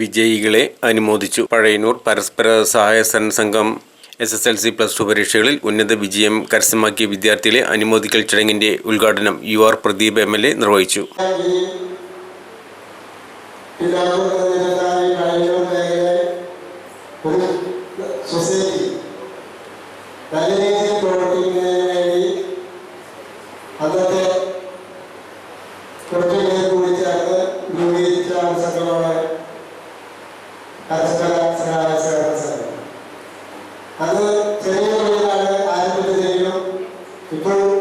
വിജയികളെ അനുമോദിച്ചു. പഴയന്നൂർ പരസ്പര സഹായ സംഘം S S L C plus two പരീക്ഷകളിൽ ഉന്നത വിജയം കരസ്ഥമാക്കിയ വിദ്യാർത്ഥികളെ അനുമോദിക്കൽ ചടങ്ങിന്റെ ഉദ്ഘാടനം U R Pradeep M L A നിർവഹിച്ചു. പിതാവിനെതിരായി കഴിഞ്ഞ മേഖലയെ ഒരു സൊസൈറ്റി നല്ല രീതിയിൽ പ്രവർത്തിക്കുന്നതിന് വേണ്ടി അന്നത്തെ കുറച്ചു പേർ കൂടി ചേർന്ന് രൂപീകരിച്ച ഒരു സംഘമാണ് പരസ്പര സഹായ സഹകരണ സംഘം അത് ചെറിയ തോതിലാണ് ആരംഭിച്ചതെങ്കിലും ഇപ്പോഴും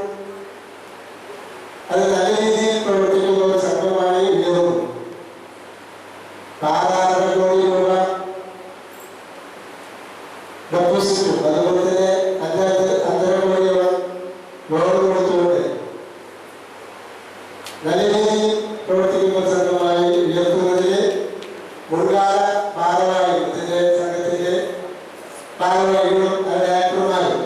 അത് നല്ല രീതിയിൽ പ്രവർത്തിക്കുന്ന ഒരു സംഘമായി ഉയർന്നു ആറാറര കോടി രൂപ ഡെപ്പോസിറ്റും അതുപോലെ തന്നെ അഞ്ചാറ് അഞ്ചര കോടിയോളം ലോൺ കൊടുത്തുകൊണ്ട് നല്ല രീതിയിൽ പ്രവർത്തിക്കുന്ന ഒരു സംഘമായി ഉയർത്തുന്നതിന് മുൻകാല ഇതിന്റെ സംഘത്തിന്റെ ഭാരവാഹികളും ആക്ടർമാരും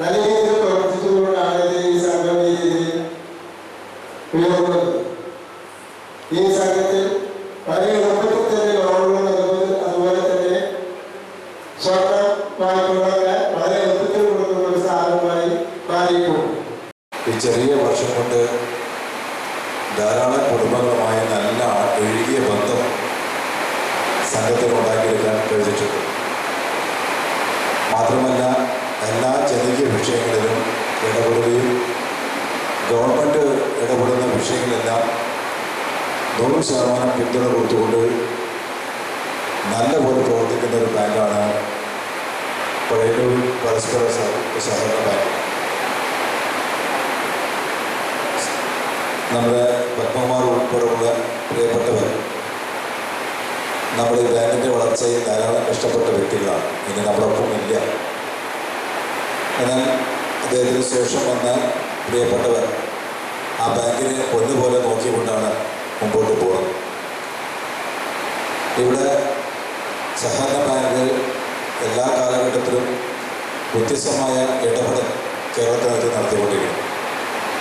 നല്ല രീതിയിൽ പ്രവർത്തിച്ചുകൊണ്ടാണ് ഇത് ഈ സംഘം ഈ രീതിയിൽ ഉയർന്നത് ഈ സംഘത്തിൽ വളരെ എളുപ്പത്തിൽ തന്നെ ലോണുകൾ നൽകുന്നത് അതുപോലെ വളരെ എളുപ്പത്തിൽ കൊടുക്കുന്ന ഒരു സ്ഥാപനമായി മാറിയിട്ടുണ്ട് ഈ ചെറിയ വർഷം കൊണ്ട് ധാരാളം കുടുംബങ്ങളുമായി നല്ല ഒഴുകിയ ബന്ധം സംഘത്തിൽ ഉണ്ടാക്കിയെടുക്കാൻ കഴിഞ്ഞിട്ടുണ്ട്. മാത്രമല്ല എല്ലാ ചെറിയ വിഷയങ്ങളിലും ഇടപെടുകയും ഗവൺമെന്റ് ഇടപെടുന്ന വിഷയങ്ങളെല്ലാം നൂറ് ശതമാനം പിന്തുണ കൊടുത്തുകൊണ്ട് നല്ലപോലെ പ്രവർത്തിക്കുന്ന ഒരു ബാങ്കാണ് പഴയൂർ പരസ്പര സഹകരണ ബാങ്ക്. നമ്മുടെ പത്മകുമാർ ഉൾപ്പെടെയുള്ള പ്രിയപ്പെട്ടവർ നമ്മുടെ ബാങ്കിന്റെ വളർച്ചയിൽ ധാരാളം കഷ്ടപ്പെട്ട വ്യക്തികളാണ്. ഇനി നമ്മളൊപ്പം ഇല്ല. എന്നാൽ അദ്ദേഹത്തിന് ശേഷം വന്ന പ്രിയപ്പെട്ടവർ ആ ബാങ്കിനെ ഒന്നുപോലെ നോക്കിക്കൊണ്ടാണ് മുമ്പോട്ട് പോകുന്നത് ഇവിടെ സഹകരണ ബാങ്കുകൾ എല്ലാ കാലഘട്ടത്തിലും വ്യത്യസ്തമായ ഇടപെടൽ കേരളത്തിനകത്ത് നടത്തിക്കൊണ്ടിരിക്കുന്നു.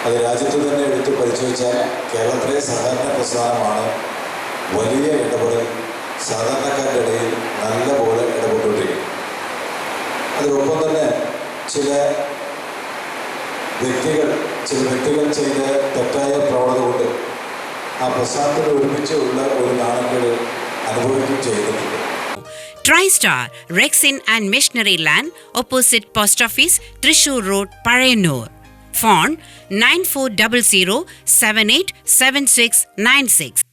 അത് രാജ്യത്ത് തന്നെ എടുത്ത് പരിശോധിച്ചാൽ കേരളത്തിലെ സഹകരണ പ്രസ്ഥാനമാണ് വലിയ ഇടപെടൽ സാധാരണക്കാരുടെ ഇടയിൽ നല്ലപോലെ ഇടപെട്ടുകൊണ്ടിരിക്കുന്നു. അതിനൊപ്പം തന്നെ ചില വ്യക്തികൾ ചില വ്യക്തികൾ ചെയ്ത തെറ്റായ പ്രവണത കൊണ്ട് ആ പ്രസ്ഥാനത്തിൽ ഒരുമിച്ചുള്ള ഒരു നാണക്കേട് അനുഭവിക്കുകയും ചെയ്യുന്നുണ്ട് TriStar, Rexin and Missionary Land, opposite Post Office, Trishur Road, Parayanur. Phone 9400 787696.